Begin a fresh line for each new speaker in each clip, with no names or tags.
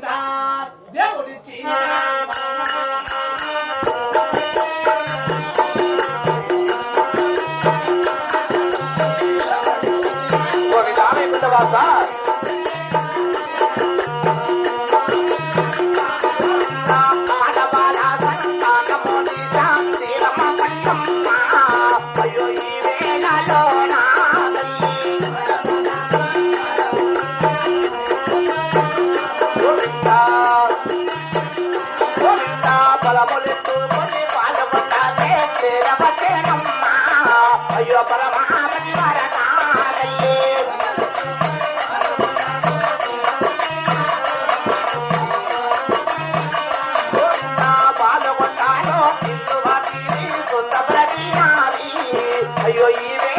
గోవింద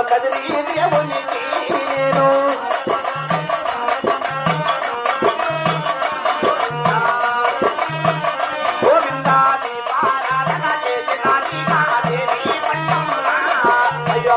నా దేవునికి నేను అయ్యో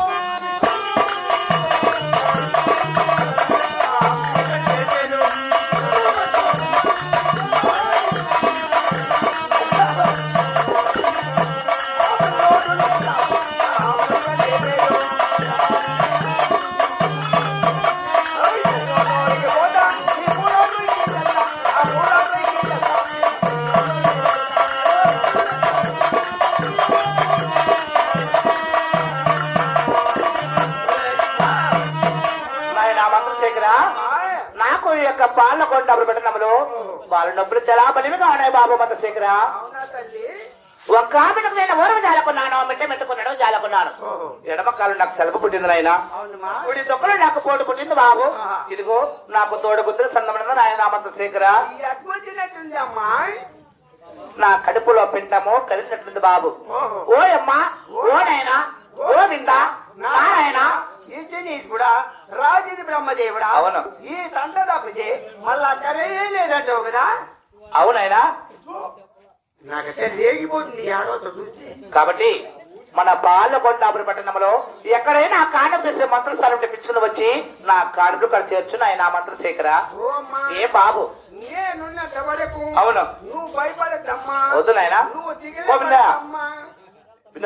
నాకు ఈ యొక్క పాల కొండ పెట్టడంలో వాళ్ళ నొప్పులు చాలా బలిమిగా ఉన్నాయి బాబు
తల్లి?
ఒక్క ఆమెకు నేను ఊరవ జాలకున్నాను మిట్ట మెట్టుకున్నాడు జాలకున్నాను. ఎడమ కాలు నాకు సెలవు పుట్టింది నాయన.
అవునమ్మా
కుడి దొక్కలు నాకు పోటు పుట్టింది బాబు. ఇదిగో నాకు తోడు గుర్తులు సందమైన నాయన
ఈ అడ్వచ్చినట్టుంది అమ్మా.
నా కడుపులో పిండము కలిసినట్లుంది బాబు. ఓ అమ్మా ఓ నాయనా ఓ విందా నారాయణ
కూడా రాజుది బ్రహ్మదేవుడా?
అవును.
ఈ తంట తప్పితే మళ్ళా కరే లేదంటావు కదా?
అవునైనా
లేగిపోతుంది చూస్తే.
కాబట్టి మన బాలకొండాపురి పట్టణంలో ఎక్కడైనా కాండం చేసే మంత్రస్థానం తెప్పించుకుని వచ్చి నా కాడులు కడ చేర్చు నాయన మంత్రశేఖర. ఏ బాబు. అవును.
నువ్వు భయపడద్దమ్మా.
వద్దు నాయనా.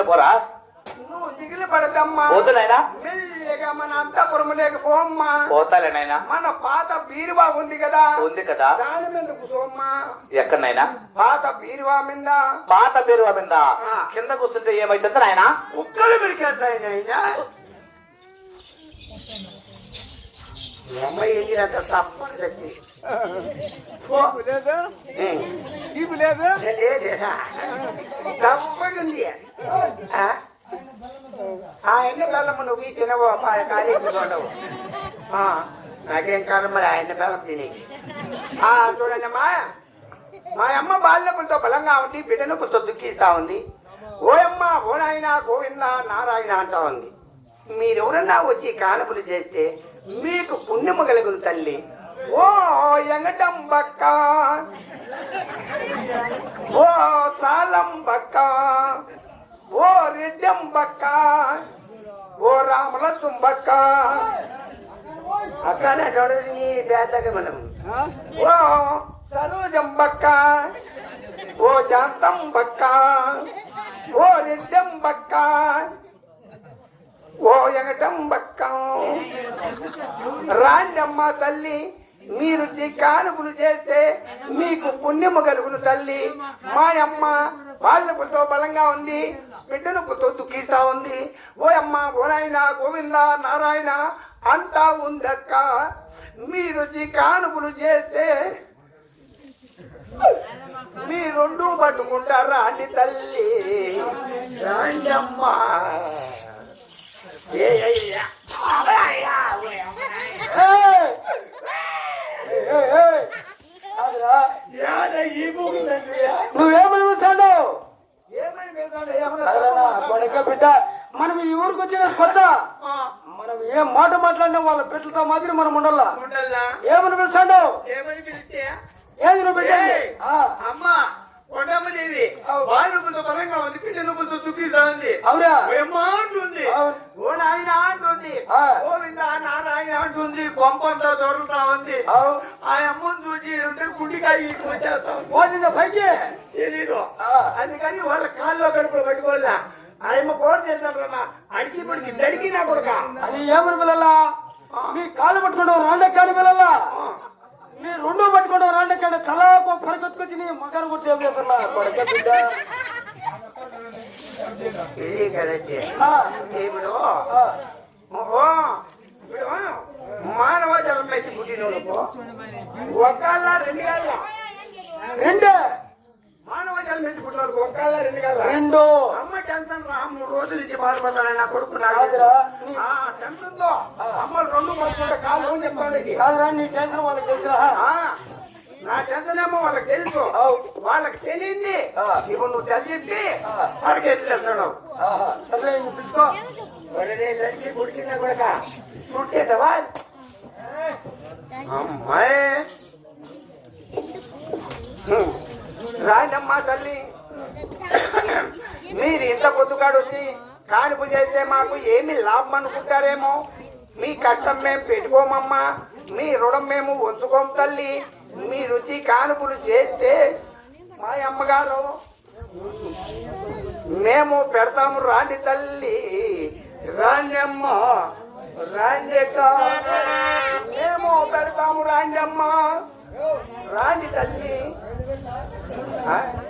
పోరా.
దిగులు పడద్దమ్మా
వద్దు నాయనా.
మెల్లిగా మన అంతపురం లేకపోమ్మా
పోతాలే నాయనా.
మన పాత బీరువా ఉంది కదా.
ఉంది కదా.
దాని మీద కూర్చోమ్మా
ఎక్కడనైనా
పాత బీరువా మీద.
పాత పేరు మీద. కింద కూర్చుంటే ఏమైతుంది నాయనా?
కుక్కలు పెరికేస్తాయి నాయనా. అమ్మాయి తప్పని చెప్పి.
లేదు తీపి లేదు
లేదేనా తప్పని ఉంది ఆ? ఆ ఎన్న బెల్లం నువ్వు తినవు కాలేజీ చూడవు నాకేం కాదు మరి ఆ బెల్లం తిని? ఆ, చూడండి అమ్మా. మా అమ్మ బాల్యపులతో బలంగా ఉంది బిడ్డ దుఃఖిస్తా ఉంది. ఓయమ్మ ఓనాయన ఓ నాయన గోవింద నారాయణ అంటా ఉంది. మీరెవరన్నా వచ్చి కానుపులు చేస్తే మీకు పుణ్యము కలుగును తల్లి. ఓ ఎంగటం బక్క ఓ సాలం బక్క ఓ రెడ్డం బక్క ఓ రాముల తుంబక్క అక్కనే నీ పేదకి మనం. ఓ సరోజం బక్క ఓ శాంతం బక్క ఓ రెడ్డం బక్క ఓ ఎగటం బక్క రాండమ్మ తల్లి మీరు ఈ కానుకలు చేస్తే మీకు పుణ్యము కలుగును తల్లి. మా అమ్మ బాల్యపుతో బలంగా ఉంది బిడ్డనొప్పుతో దుఃఖిస్తా ఉంది. ఓ అమ్మ ఓనాయన గోవింద నారాయణ అంటా ఉందక్క. మీరు రుచి కానుపులు చేస్తే మీ రెండు పట్టుకుంటారా అని తల్లి? రాండమ్మ. ఏ అయ్యా ఏ. అబ్బయ్యా,
ఏయ్! ఏయ్, ఏయ్, ఏయ్! కాదురా,
యాడ ఈ భూమి తండ్రియా?
నువ్వేమని చూస్తాడు
ఏమని వేదాలు, ఏమని
కొడక బిడ్డ మనం ఈ ఊరికి వచ్చిన కొత్త. మనం ఏ మాట మాట్లాడినా వాళ్ళ బిడ్డలతో మాదిరి మనం ఉండాలా?
ఉండల్లా?
ఏమని
పిలిస్తే?
ఏది నువ్వు!
అమ్మ కొండమ్మదేవి బలంగా ఉంది ఉంది
అవునా?
ఓయమ్మ అంటుంది.
అవును.
ఓ నాయన అంటుంది.
ఆ.
గోవింద నారాయణ అంటుంది. కొంపంతా దొరుకుతా ఉంది.
అవు.
ఆ అమ్మని చూసి ఉంటే గుండికాయ ఇటు వచ్చేస్తాం
పోతుందా పైకి.
తెలీదు.
ఆ.
అందుకని వాళ్ళ కాల్లో కడుపులో పట్టుకోవాలా? ఆయమ్మ ఫోన్ చేస్తాడన్నా అడిగి దడికినా కొడుక.
అది ఏమని పిల్లలా? మీ కాలు పట్టుకుంటావు రాండెక్కాని పిల్లలా? మీ రెండు పట్టుకుంటావు రాండెక్కాడు తలా పరిగెత్తుకొచ్చి నీ మగారు ఏం చేస్తున్నా? కొడక బిడ్డ.
ఇది కదండి? ఇప్పుడు ఇప్పుడు మానవ జన్మ ఎత్తి పుట్టినోళ్ళకు రెండు కాళ్ళ.
రెండే.
మానవ జన్మ ఎత్తి పుట్టినోళ్ళకు ఒక్కళ్ళ రెండు అమ్మ రా మూడు రోజుల నుంచి బాధపడ్డాను నా కొడుకు టెన్షన్తో అమ్మ రెండు పడుకుంటే కాళ్ళు అని చెప్తాను
కాదురా నీ టెన్షన్ వాళ్ళకి తెలుసురా.
ఆ, నా ఏమో వాళ్ళకి తెలుసు. వాళ్ళకి తెలియంది. ఇప్పుడు నువ్వు
పిలుచుకో.
లడ్కి అమ్మాయి. తల్లి. మీరు ఇంత కొద్దుగాడు వచ్చి కానుపు చేస్తే మాకు ఏమి లాభం అనుకుంటారేమో? మీ కష్టం మేము పెట్టుకోమమ్మా. మీ రుణం మేము వంచుకోం తల్లి. మీ రుచి కానుపులు చేస్తే మా అమ్మగారు మేము పెడతాము రాండి తల్లి. రాండమ్మ రాండెక్క మేము పెడతాము రాండమ్మ రాండి తల్లి.